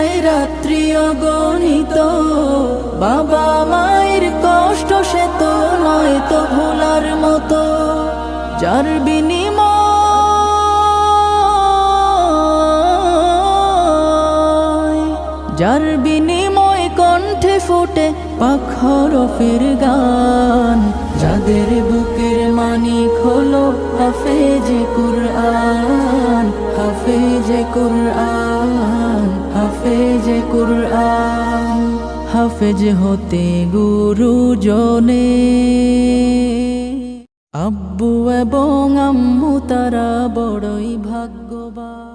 যায় রাত্রি অগণিত। বাবা মায়ের কষ্ট সে তো নয় তো ভোলার মতো। যার বিনিময় যার বিনিময় কণ্ঠে ফোটে পাখরফের গান। যাদের বুকের মানিক হলো হাফেজে কুরআন হাফেজে কুরআন। হাফেজ হতে গুরু জনে আব্বু এবং আম্মু তারা বড়ই ভাগ্যবান।